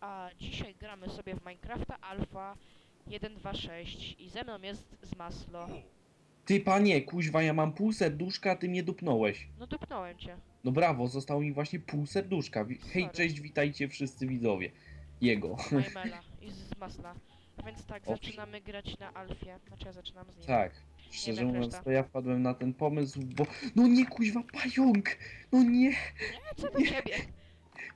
a dzisiaj gramy sobie w Minecrafta Alpha 1.2.6 i ze mną jest z Maslo. Ty panie, kuźwa, ja mam pół serduszka, a ty mnie dupnąłeś. No dupnąłem cię. No brawo, zostało mi właśnie pół serduszka. Wi- Hej, Sorry. cześć, witajcie wszyscy widzowie. Jego. Majmela i z Masla. A więc tak, Owszem. zaczynamy grać na Alfie. Znaczy ja zaczynam z nim. Tak. Szczerze jak mówiąc, reszta. to ja wpadłem na ten pomysł, bo... No nie, kuźwa, pająk! No nie! Nie, co do ciebie?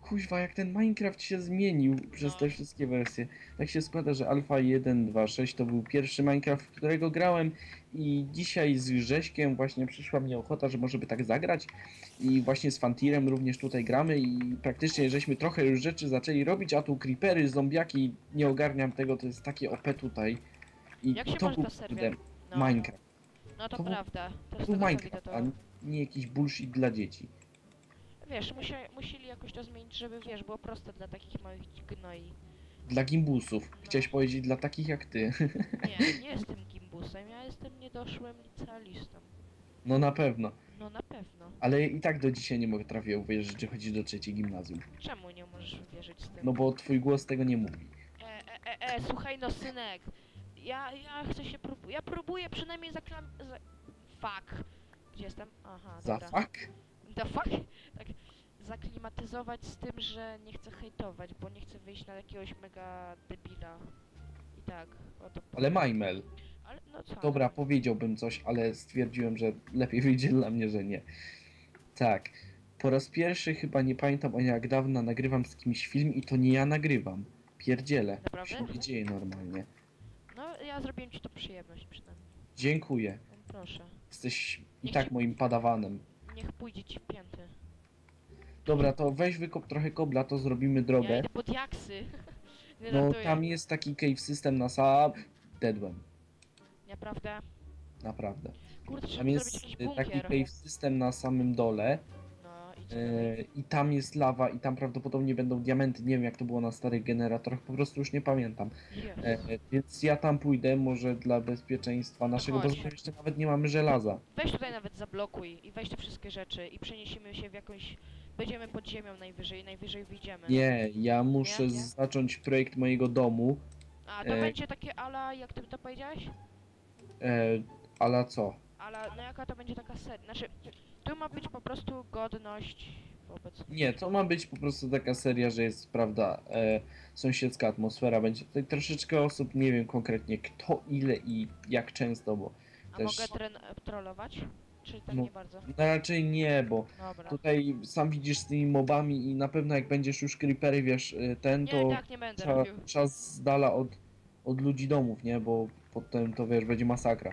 Kuźwa, jak ten Minecraft się zmienił przez No. te wszystkie wersje. Tak się składa, że Alpha 1.2.6 to był pierwszy Minecraft, w którego grałem i dzisiaj z Grześkiem właśnie przyszła mnie ochota, że może by tak zagrać i właśnie z Fantirem również tutaj gramy i praktycznie żeśmy trochę już rzeczy zaczęli robić, a tu creepery, zombiaki, nie ogarniam tego, to jest takie OP tutaj. I Jak się to nazywa był serwer? kurde, No, Minecraft. No to, To był- prawda. To To był tego, co Minecraft, widać, a to... nie jakiś bullshit dla dzieci. Wiesz, musia, musieli jakoś to zmienić, żeby wiesz, było proste dla takich małych gnoi. Dla gimbusów. Chciałeś powiedzieć dla takich jak ty. Nie, nie jestem gimbusem, ja jestem niedoszłym licealistą. No na pewno. No na pewno. Ale i tak do dzisiaj nie mogę trafię uwierzyć, że chodzisz do trzeciej gimnazjum. Czemu nie możesz wierzyć z tym? No bo twój głos tego nie mówi. E, e, e, e, słuchaj no synek. Ja, ja chcę się prób... Ja próbuję przynajmniej zaklam... Za... Fuck. Gdzie jestem? Aha, Za dobra. fuck? The fuck? Tak zaklimatyzować z tym, że nie chcę hejtować, bo nie chcę wyjść na jakiegoś mega debila. I tak, o to Ale Majmel. Ale no co? Dobra, powiedziałbym coś, ale stwierdziłem, że lepiej wyjdzie dla mnie, że nie. Tak. Po raz pierwszy chyba nie pamiętam o jak dawno nagrywam z kimś film i to nie ja nagrywam. Pierdziele. Naprawdę? Się nie dzieje normalnie. No ja zrobiłem ci to przyjemność przynajmniej. Dziękuję. No, proszę. Jesteś i tak moim padawanem. Niech pójdzie ci w pięty. Dobra, to weź wykop trochę kobla, to zrobimy Ja drogę. idę pod jaksy. nie No ratuję. tam jest taki cave system na sam... Deadłem. Naprawdę? Naprawdę. Kurde, trzeba Tam jest y, taki bunkier. cave system na samym dole No e, dalej? i tam jest lawa i tam prawdopodobnie będą diamenty. Nie wiem jak to było na starych generatorach, po prostu już nie pamiętam. Jezu. E, więc ja tam pójdę może dla bezpieczeństwa naszego, bo chodź. zresztą jeszcze nawet nie mamy żelaza. Weź tutaj nawet zablokuj i weź te wszystkie rzeczy i przeniesiemy się w jakąś... Będziemy pod ziemią najwyżej, najwyżej wyjdziemy. Nie, ja muszę Nie? Nie? zacząć projekt mojego domu. A, to E. będzie takie ala, jak ty to powiedziałeś? E, ale co? Ale no jaka to będzie taka seria? Znaczy, tu ma być po prostu godność wobec... Nie, to ma być po prostu taka seria, że jest, prawda, e, sąsiedzka atmosfera. Będzie tutaj troszeczkę osób, nie wiem konkretnie kto, ile i jak często, bo A też- mogę tren trollować? Czy tak No. nie bardzo? no raczej nie, bo Dobra. tutaj sam widzisz z tymi mobami i na pewno jak będziesz już creepery, wiesz, e, ten, Nie, to tak nie będę trzeba, robił. trzeba z dala od, od ludzi domów, nie, bo potem to, wiesz, będzie masakra.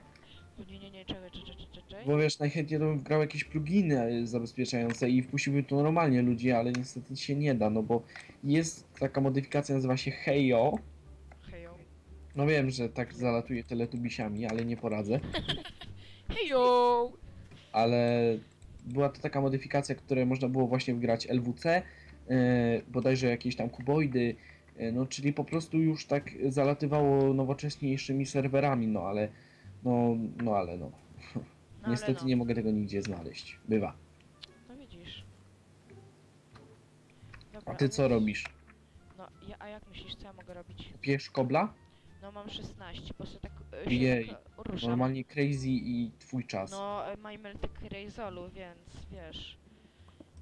O, Nie, nie, nie, czekaj, czekaj, czekaj, czekaj. Bo wiesz, najchętniej to bym wgrał jakieś pluginy e, zabezpieczające i wpuściłbym tu normalnie ludzi, ale niestety się nie da, no bo jest taka modyfikacja, nazywa się Heyo. Hejo. No wiem, że tak zalatuje teletubisiami, ale nie poradzę. Hejo! Ale była to taka modyfikacja, które można było właśnie wgrać LWC, e, bodajże jakieś tam kuboidy, e, no czyli po prostu już tak zalatywało nowocześniejszymi serwerami, no ale no, no ale no. No, Niestety ale no. nie mogę tego nigdzie znaleźć. Bywa. No widzisz. A Dobra, ty co robisz? No, ja, a jak myślisz, co ja mogę robić? Piesz kobla? No mam 16, bo tak e, Jej, się tak e, ruszam. Normalnie crazy i twój czas. No, e, ty Rejzolu, więc wiesz.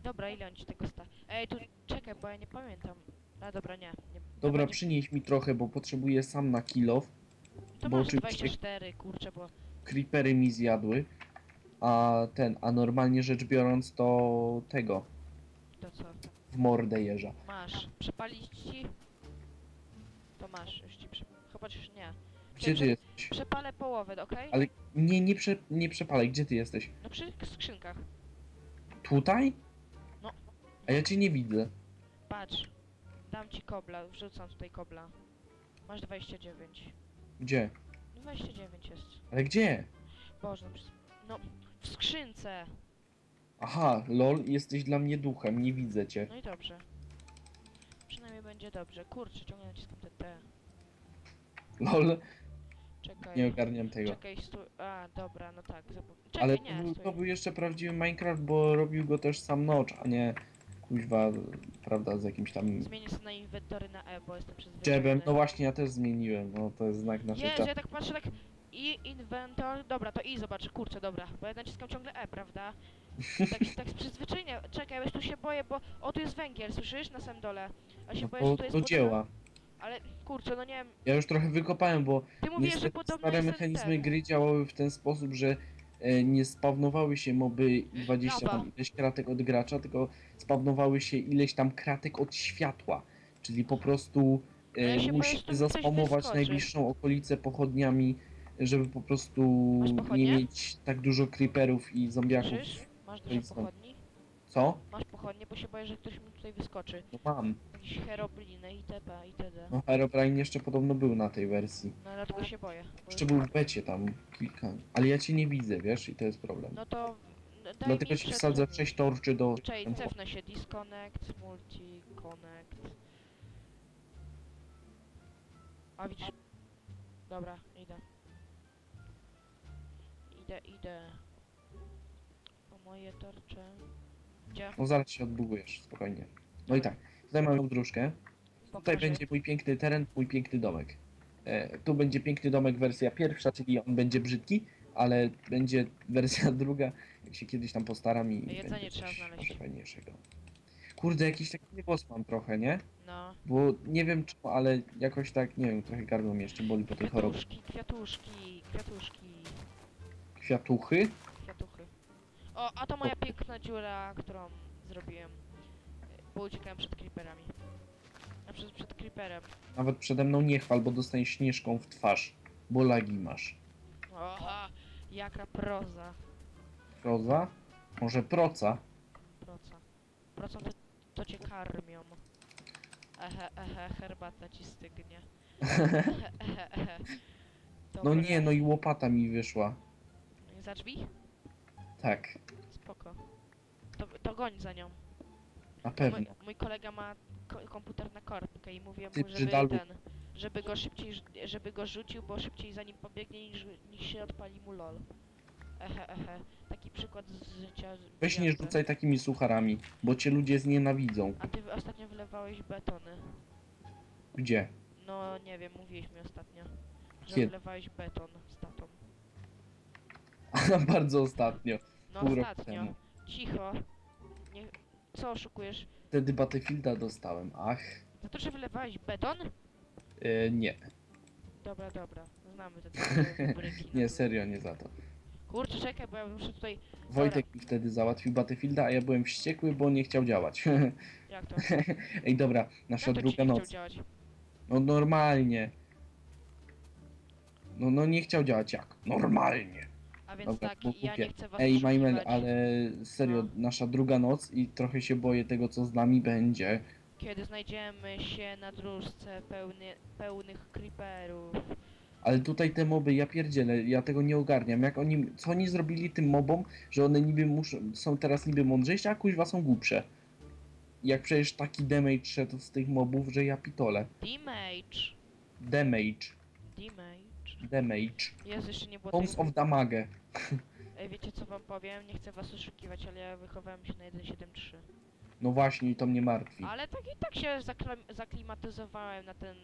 Dobra, ile on ci tego sta... Ej, tu czekaj, bo ja nie pamiętam. A dobra, nie. nie Dobra, będzie- przynieś mi trochę, bo potrzebuję sam na kilof. To bo masz oczywiście- 24, kurczę, bo... Creepery mi zjadły. A ten, a normalnie rzecz biorąc to tego, To co? w mordę jeża. Masz. Przepalić ci? To masz, już ci przy... Chyba już nie. Gdzie ty Prze- jesteś? Przepalę połowę, okej? Ale nie, nie, prze, nie przepalaj, gdzie ty jesteś? No przy skrzynkach. Tutaj? No. A ja cię nie widzę. Patrz. Dam ci kobla, wrzucam tutaj kobla. Masz 29. Gdzie? 29 jest. Ale gdzie? Boże, no przecież- no w skrzynce. Aha, lol, jesteś dla mnie duchem, nie widzę cię. No i dobrze. Przynajmniej będzie dobrze. Kurczę, ciągle naciskam te T. Lol, Czekaj. nie ogarniam tego. Czekaj, stu... A, dobra, no tak. Czekaj, Ale to nie, był, to był jeszcze prawdziwy Minecraft, bo robił go też sam Notch, a nie, kuźwa, prawda, z jakimś tam Zmienię sobie na inwentory na E, bo jestem przyzwyczajony. dżebem. No właśnie, ja też zmieniłem, no to jest znak naszej Jezu, czasy. ja tak patrzę tak i inwentor, dobra, to i zobacz, kurczę, dobra, bo ja naciskam ciągle E, prawda? Tak, tak z przyzwyczajenia, czekaj, ja już tu się boję, bo, o tu jest węgiel, słyszysz, na samym dole, a się No boję, że to tu jest do podobno- dzieła. Ale, kurczę, no nie wiem, Ja już trochę wykopałem, bo ty mówisz, że niestety podobno stare jest ten- mechanizmy ten. gry działały w ten sposób, że e, nie spawnowały się moby 20 Lawa. tam ileś kratek od gracza, tylko spawnowały się ileś tam kratek od światła. Czyli po prostu No ja e, się boję, że musisz tu mi coś zaspamować wyskoczy. najbliższą okolicę pochodniami, żeby po prostu Masz nie mieć tak dużo creeperów i zombiaków. Masz dużo to. pochodni? Co? Masz pochodnie, bo się boję, że ktoś mi tutaj wyskoczy. No mam. Jakiś herobliny itp. itd. No Herobrine jeszcze podobno był na tej wersji. No dlatego się boję. bo- Jeszcze był w becie tam kilka. Ale ja cię nie widzę, wiesz, i to jest problem. No to... no Daj Dlatego mi ci przed- wsadzę 6 torczy do... Czekaj, cefnę się. Disconnect, multi, connect. A widzisz... Dobra, idę. Idę, idę. Po moje torcze. Gdzie? No zaraz się odbugujesz, spokojnie. No i tak, tutaj mamy dróżkę. Tutaj będzie mój piękny teren, mój piękny domek. E, tu będzie piękny domek wersja pierwsza, czyli on będzie brzydki, ale będzie wersja druga, jak się kiedyś tam postaram i Jedzenie będzie trzeba coś znaleźć. może fajniejszego. Kurde, jakiś taki głos mam trochę, nie? No. Bo nie wiem czemu, ale jakoś tak, nie wiem, trochę gardło mnie jeszcze boli po tej chorobie. Kwiatuszki, kwiatuszki, kwiatuszki, kwiatuchy. O, a to moja piękna dziura, którą zrobiłem. Bo uciekałem przed creeperami. A przed, przed creeperem. Nawet przede mną nie chwal, bo dostaniesz śnieżką w twarz, bo lagi masz. Oha, jaka proza. Proza? Może proca? Proca. Procą to, to cię karmią. Ehe, ehe, herbata ci stygnie. Ehe, ehe, ehe. No Dobra. nie, no i łopata mi wyszła. Za drzwi? Tak, Spoko. To, to goń za nią. na Mój, pewno. mój kolega ma ko komputer na korbkę i mówię Ty mu, żeby brzydalu. ten, żeby go szybciej, żeby go rzucił, bo szybciej za nim pobiegnie niż, niż się odpali mu lol. Ehe, ehe. Taki przykład z życia. z- Weź nie gwiazdy. rzucaj takimi sucharami, bo cię ludzie znienawidzą. A ty ostatnio wylewałeś betony. Gdzie? No nie wiem, mówiłeś mi ostatnio. Że Kiedy? wylewałeś beton z tatą. Bardzo ostatnio, No pół roku ostatnio. temu. Cicho. Nie... Co oszukujesz? Wtedy Battlefielda dostałem. Ach, Za to, że wylewałeś beton? e, nie. Dobra, dobra. Znamy te twoje wybryki. Nie, serio, nie za to. Kurczę, czekaj, bo ja muszę tutaj... Wojtek mi wtedy załatwił Battlefielda, a ja byłem wściekły, bo nie chciał działać. Jak to? Ej, dobra, nasza Jak to ci druga nie chciał noc. działać? No normalnie. No, no nie chciał działać jak? Normalnie. A więc Dobra, tak, ja nie chcę was Ej, Majmel, oszukiwać. ale serio, No. nasza druga noc i trochę się boję tego, co z nami będzie. Kiedy znajdziemy się na dróżce pełny, pełnych creeperów. Ale tutaj te moby, ja pierdzielę, ja tego nie ogarniam. Jak oni, co oni zrobili tym mobom, że one niby muszą, są teraz niby mądrzejsze, a kuźwa są głupsze. Jak przecież taki damage szedł z tych mobów, że ja pitole. Damage. Damage, Damage. Damage. Jest jeszcze nie było Tons tej... of damage. Ej, wiecie co wam powiem? Nie chcę was oszukiwać, ale ja wychowałem się na 1.7.3. No właśnie, i to mnie martwi. Ale tak i tak się zaklim- zaklimatyzowałem na ten...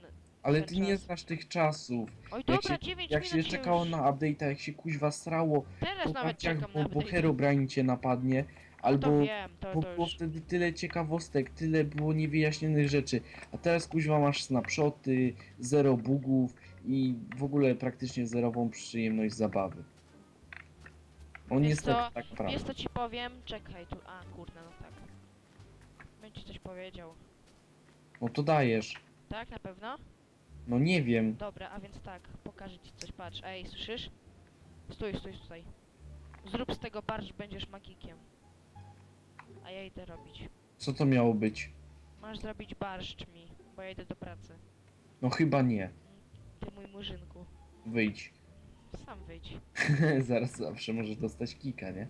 Ale ten ty nie znasz tych czasów. Oj Jak dobra, się- 9 Jak się czekało już. na update'a, jak się kuźwa strało, Teraz po nawet czekam bo, na bo. Herobrine cię napadnie, No to albo wiem, to, Bo to było wtedy tyle ciekawostek, tyle było niewyjaśnionych rzeczy. A teraz kuźwa masz snapshoty, zero bugów i w ogóle praktycznie zerową przyjemność zabawy. Wiesz niestety co, tak prawda. Wiesz co ci powiem? Czekaj tu... A, kurde, no tak. Ci coś powiedział. No to dajesz. Tak, na pewno? No nie wiem. Dobra, a więc tak, pokażę ci coś, patrz. Ej, słyszysz? Stój, stój tutaj. Zrób z tego barszcz, będziesz magikiem. A ja idę robić. Co to miało być? Masz zrobić barszcz mi, bo ja idę do pracy. No chyba nie. Ty mój murzynku. Wyjdź. Sam wyjdź. Zaraz zawsze możesz dostać kika, nie?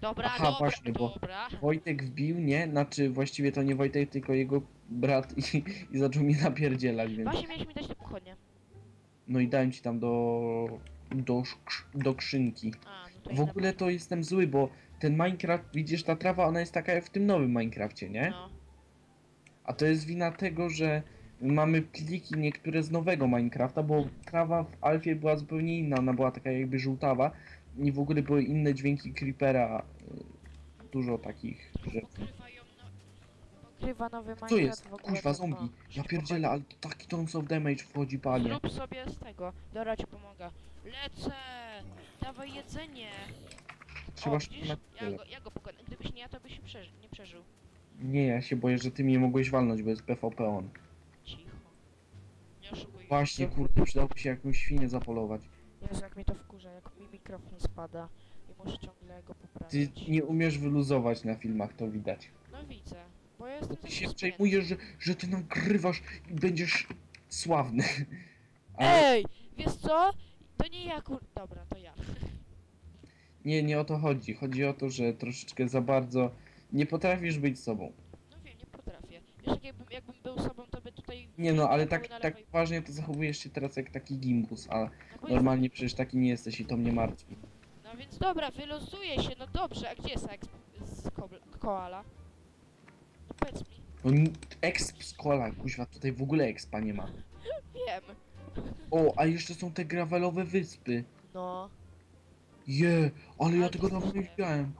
Dobra, Aha, dobra, właśnie, bo- dobra. Wojtek wbił, nie? Znaczy właściwie to nie Wojtek, tylko jego brat i, i zaczął mnie napierdzielać, więc... Właśnie miałeś mi dać te pochodnie. No i dałem ci tam do... do, szk- do skrzynki. A, no to W ogóle to jestem zły, bo ten Minecraft, widzisz, ta trawa, ona jest taka jak w tym nowym Minecrafcie, nie? No. A to jest wina tego, że mamy pliki niektóre z nowego Minecrafta, bo trawa w Alfie była zupełnie inna, ona była taka jakby żółtawa i w ogóle były inne dźwięki creepera, y, dużo takich rzeczy. Pokrywa nowy Minecraft Co jest? w ogóle Kuźwa, zombie. Ja pierdzielę, ale to taki tons of damage wchodzi, panie. Zrób sobie z tego. Dobra, ci pomogę. Lecę! Dawaj jedzenie! Trzeba o, szybko widzisz? na Ja go, ja go pokonam. Gdybyś nie ja, to byś przeży nie przeżył. Nie, ja się boję, że ty mnie mogłeś walnąć, bo jest PvP on. Właśnie, kurde, przydałoby się jakąś świnię zapolować. Jezu, jak mnie to wkurza, jak mi mikrofon spada i muszę ciągle go Ty nie umiesz wyluzować na filmach, to widać. No widzę, bo ja jestem Ty taki się spięty. przejmujesz, że, że ty nagrywasz i będziesz sławny. A Ej, wiesz co? To nie ja kur... Dobra, to ja. nie, nie o to chodzi. Chodzi o to, że troszeczkę za bardzo nie potrafisz być sobą. No wiem, nie potrafię. Wiesz, jak jakbym, jakbym był sobą, to by tutaj... Nie no, ale tak, na tak poważnie to zachowujesz się teraz jak taki gimbus, a No, bo normalnie przecież taki nie jesteś i to mnie martwi. No więc dobra, wylosuję się, no dobrze, a gdzie jest exp z kobl- koala? No powiedz mi. No ni- exp z kola, kuźwa, tutaj w ogóle expa nie ma. Wiem. O, a jeszcze są te gravelowe wyspy. No. Je, ale ja Ale tego dawno nie widziałem.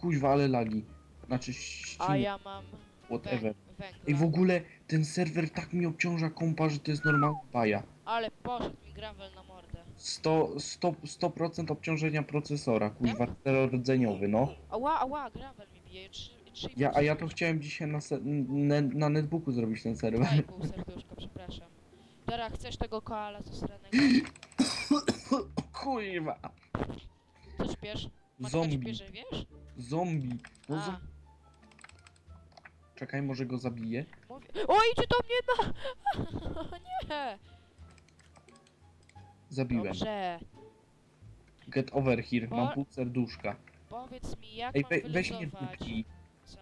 Kuźwa, ale lagi. Znaczy A ja mam whatever. Węgla. I w ogóle ten serwer tak mi obciąża kompa, że to jest normalna baja. Ale poszedł mi gravel na mordę. 100%, 100, 100% obciążenia procesora, kuźwa, czterorodzeniowy, no. Ała, ała, gravel mi bije. Trzy, trzy i Ja, pół a ja to serduszka. chciałem dzisiaj na, se, na netbooku zrobić ten serwer. Daj pół serduszka, przepraszam. Dobra, chcesz tego koala zasranego? Kuźwa. Co śpiesz? Matka Zombie, śpieszy, wiesz? zombie. No, A, zo- Czekaj, może go zabiję. O, idzie do mnie na... Nie! Zabiłem. Dobrze. Get over here, mam Bo- pół serduszka. Powiedz mi, jak Ej, mam we, weź mnie dupnij. Co?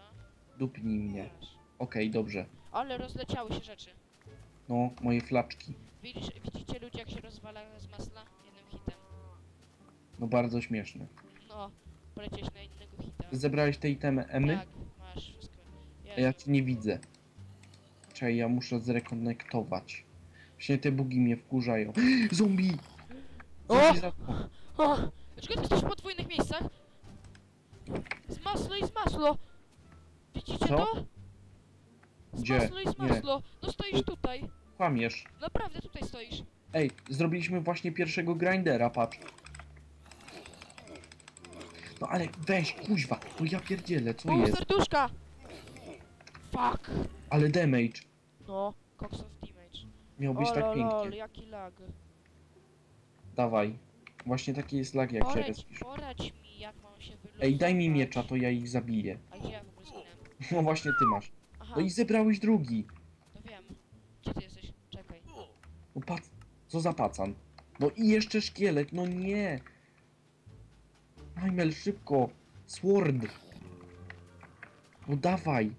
Dupnij mnie. Okej, dobrze. Ale rozleciały się rzeczy. No, moje flaczki. Widzisz, widzicie ludzie, jak się rozwala z masła? Jednym hitem. No bardzo śmieszne. No, polecieć na innego hita. Zebrałeś te itemy emy? Tak, ja cię nie widzę. Czekaj, ja muszę zrekonektować. Właśnie te bugi mnie wkurzają. Zombie! O! Zombie za to. O! Dlaczego ty jesteś w podwójnych miejscach? Z masło i z masło! Widzicie Co? to? Z Gdzie? masło i z Nie. masło! No stoisz tutaj! Kłamiesz. Naprawdę tutaj stoisz! Ej, zrobiliśmy właśnie pierwszego grindera, patrz. No ale weź, kuźwa, no ja pierdzielę, co Pół jest? serduszka! Fuck! Ale damage. No, Cox of Damage. Miał być O tak lol, lol, pięknie. jaki lag. Dawaj. Właśnie taki jest lag, jak się Poradź, respisz. poradź mi, jak mam się wyluzować. Ej, daj mi miecza, to ja ich zabiję. A gdzie ja w ogóle? No właśnie ty masz. Aha, No i zebrałeś drugi. to wiem. Gdzie ty jesteś? Czekaj. No pac... Co za pacan? No i jeszcze szkielet, no nie! Najmel, szybko! Sword! No dawaj!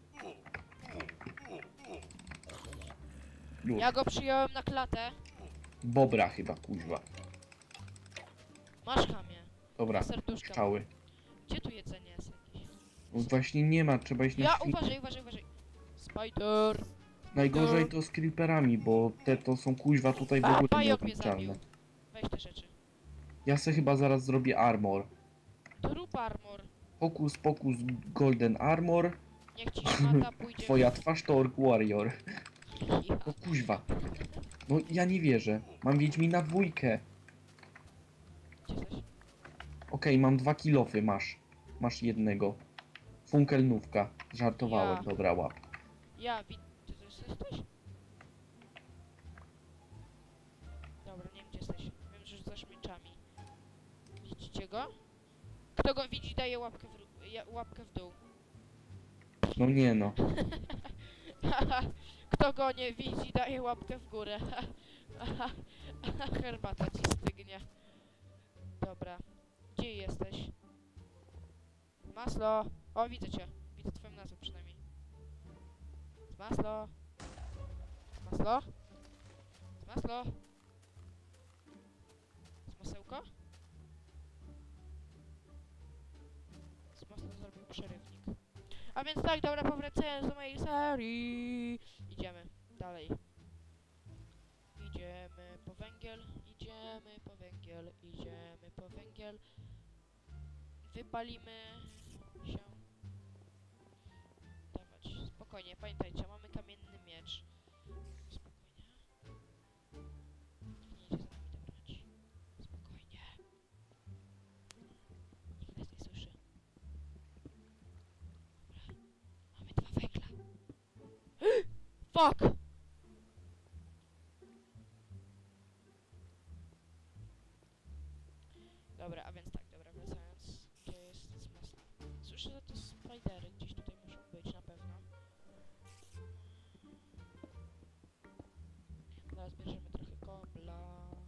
Ja go przyjąłem na klatę. Bobra chyba, kuźwa. Masz chamie. Dobra, Serduszka. Gdzie tu jedzenie jest jakieś? No właśnie nie ma, trzeba iść na Ja, świt. uważaj, uważaj, uważaj. Spider! Najgorzej to z creeperami, bo te to są kuźwa tutaj w A, ogóle pająk mnie nieobliczalne. zabił. Weź te rzeczy. Ja se chyba zaraz zrobię armor. To rób armor. Pokus, pokus, golden armor. Niech ci szmata pójdzie. Twoja twarz to ork warrior. No kuźwa. No ja nie wierzę. Mam Wiedźmina dwójkę. Jesteś? Okej, mam dwa kilofy, masz. Masz jednego. Funkelnówka. Żartowałem, Ja. dobra łap. Ja, wi... Ty jesteś? Dobra, nie wiem gdzie jesteś. Wiem, że rzucasz mieczami. Widzicie go? Kto go widzi, daje łapkę w, ró- ja, łapkę w dół. No nie no. Kto go nie widzi, daje łapkę w górę. Herbata ci stygnie. Dobra. Gdzie jesteś? Maslo! O, widzę cię. Widzę twoją nazwę przynajmniej. Maslo! Maslo? Maslo? Z masełko? Z przerywnik. A więc tak, dobra, powracając do mojej serii. Idziemy dalej. Idziemy po węgiel, idziemy po węgiel, idziemy po węgiel. Wypalimy się. Dawać, spokojnie, pamiętajcie, mamy kamienny miecz. Fuck! Dobra, a więc tak, dobra, wracając. Gdzie jest z masła? Słyszę, że to spidery gdzieś tutaj muszą być na pewno. Teraz bierzemy trochę kobla.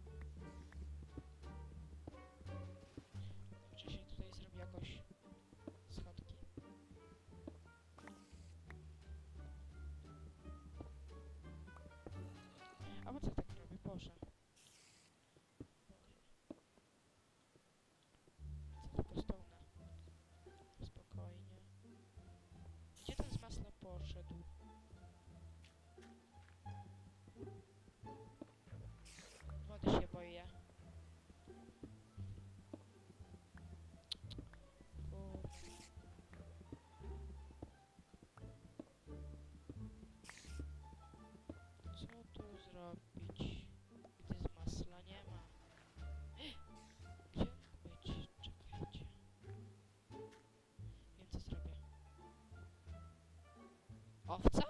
Owca?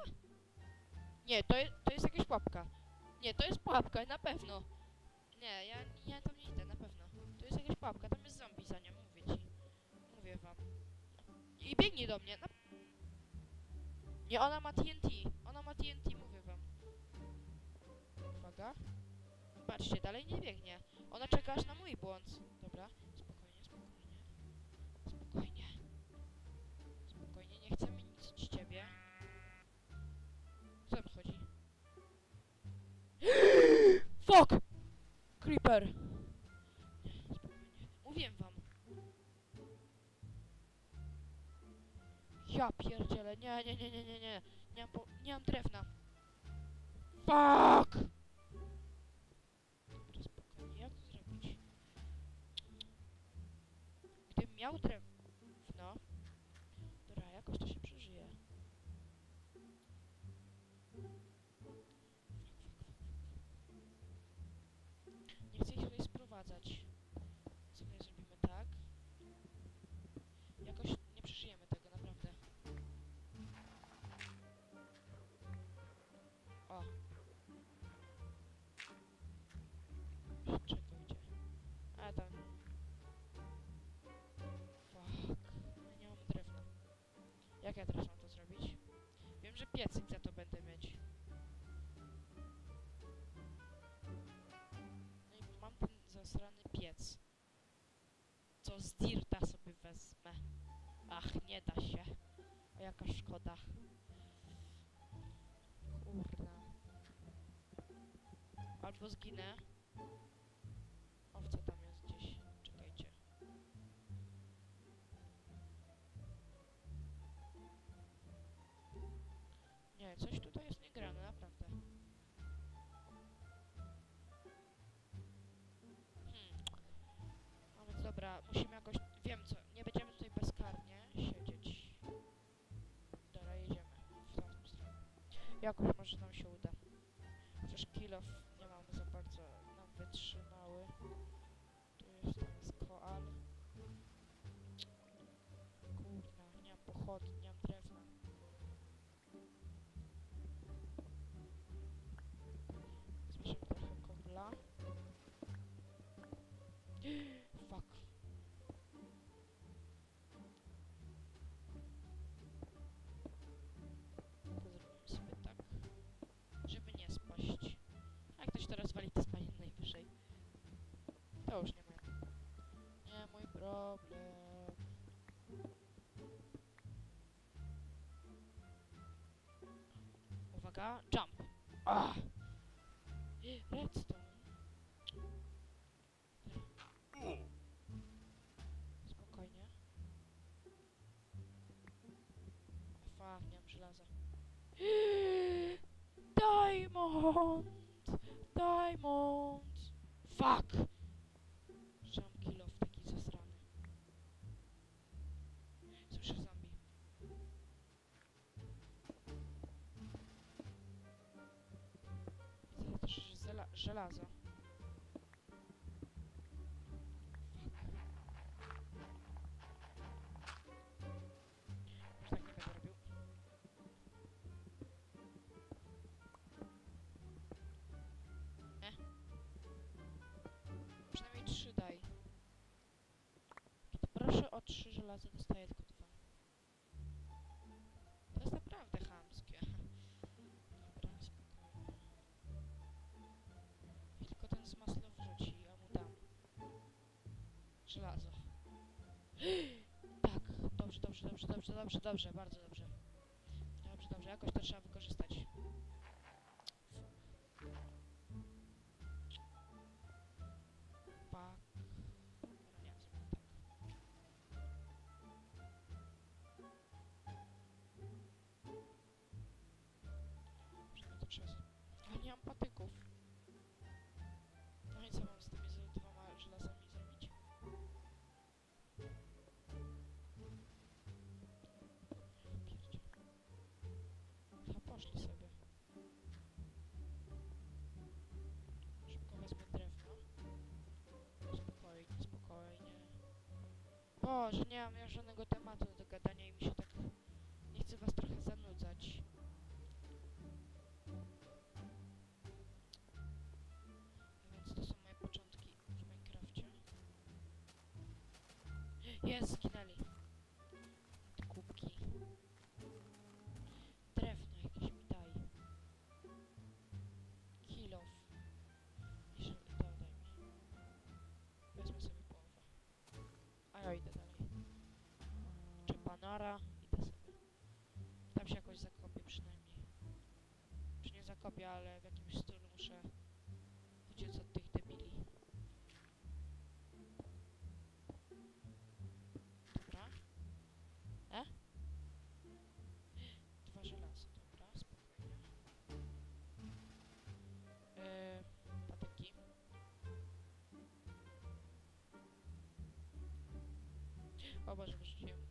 Nie, to, to jest jakaś pułapka. Nie, to jest pułapka, na pewno. Nie, ja, ja tam nie idę, na pewno. To jest jakaś pułapka, tam jest zombie za nią, mówię ci. Mówię wam. I biegnie do mnie. Na... Nie, ona ma TNT. Ona ma TNT, mówię wam. Uwaga. Patrzcie, dalej nie biegnie. Ona czeka aż na mój błąd. Dobra, spokojnie, spokojnie. Spokojnie. Spokojnie, nie chcemy Fuck! Creeper! Mówiłem wam. Ja pierdzielę, nie, nie, nie, nie, nie, nie. Nie mam, po, nie mam drewna. Fuck! Dobra, spokojnie, jak to zrobić? Gdybym miał drewno... Jak ja teraz mam to zrobić? Wiem, że piecyk za to będę mieć. No i mam ten zasrany piec. Co z dirta sobie wezmę. Ach, nie da się. A jaka szkoda. Kurna. Albo zginę. Coś tutaj jest niegrane, naprawdę. Hmm. No więc dobra, musimy jakoś... Wiem co, nie będziemy tutaj bezkarnie siedzieć. Dobra, jedziemy w tamtą stronę. Jakoś może nam się uda. Diamond! Diamond! Fuck! Kill off taki zasrany. Słyszę zombie. Widzę też żelazo. Trzy żelaza, dostaję tylko dwa. To jest naprawdę chamskie. Dobra, spokojnie. Tylko ten z masła wrzuci, a mu dam. Żelazo. Tak, dobrze, dobrze, dobrze, dobrze, dobrze, dobrze, bardzo dobrze. Dobrze, dobrze, jakoś to trzeba Boże, nie mam żadnego zakopię, ale w jakimś stylu muszę uciec od tych debili. Dobra. E? Dwa żelaza, dobra, spokojnie. Yy, patyki. O Boże, wyrzuciłem.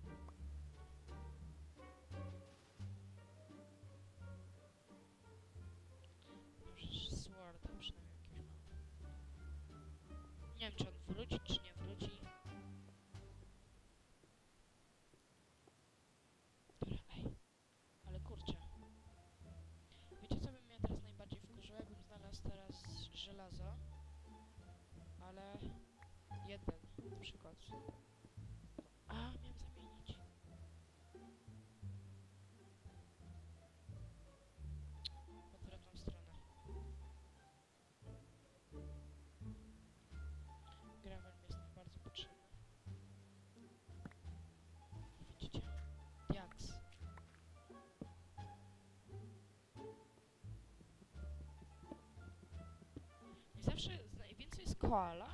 Koala,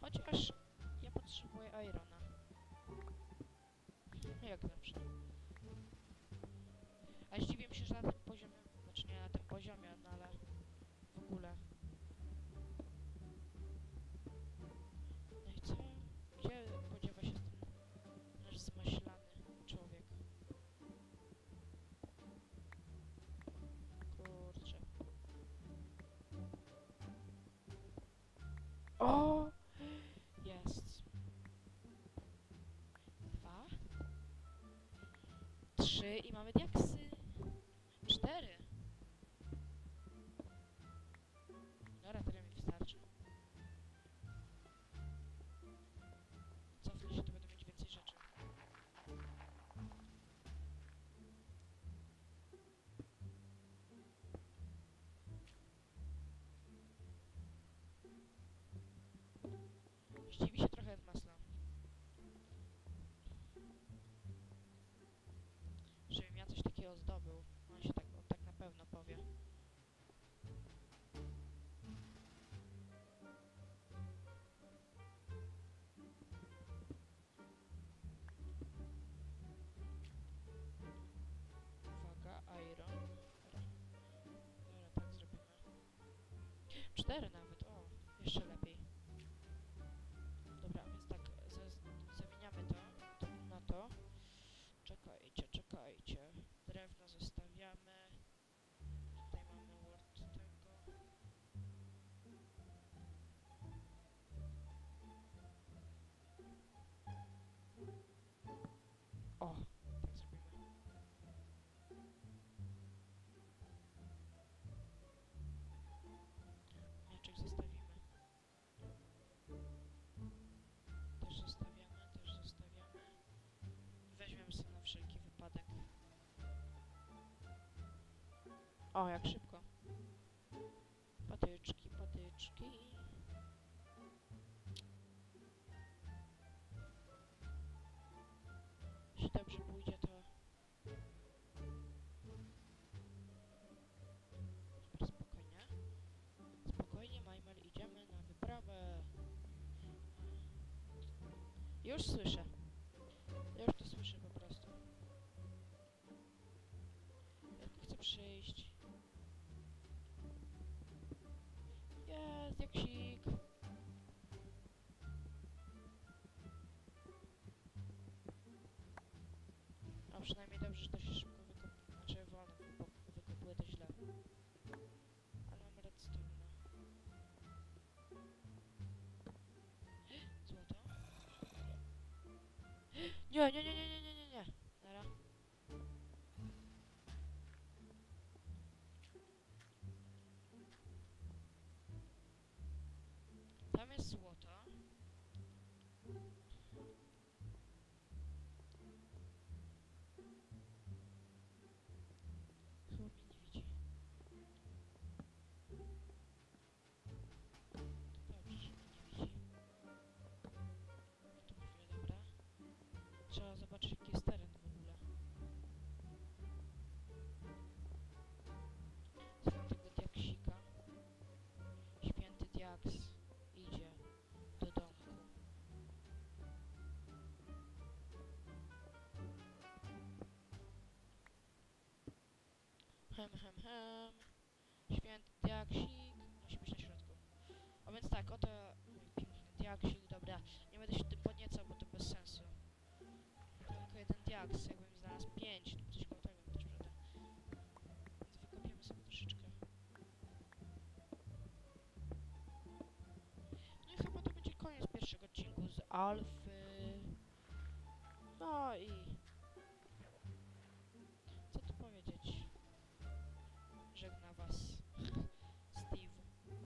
chociaż ja potrzebuję irona. Jak zawsze. A zdziwię się, że na tym poziomie, znaczy nie na tym poziomie, no ale w ogóle. Trzy i mamy diaksy. Cztery. Cztery nawet, o, jeszcze lepiej. O, jak szybko. Patyczki, patyczki. Jeśli dobrze pójdzie, to... Spokojnie. Spokojnie, Majmel, idziemy na wyprawę. Już słyszę. Jaksik. A przynajmniej dobrze, że to się szybko wykopuje. Znaczy wolno wykopuje to źle. Ale mam redstone. Złoto? Nie, nie, nie, nie, nie. Trzeba zobaczyć jaki jest teren w ogóle. Słucham tego diaksika. Święty diaks idzie do domku. Hem, hem, hem. Święty diaksik. Musi być na środku. A więc tak, oto mój piękny diaksik. Dobra, diaks, jakbym znalazł pięć lub coś koło tego, też prawda. Więc wykopiemy sobie troszeczkę. No i chyba to będzie koniec pierwszego odcinku z Alfy. No i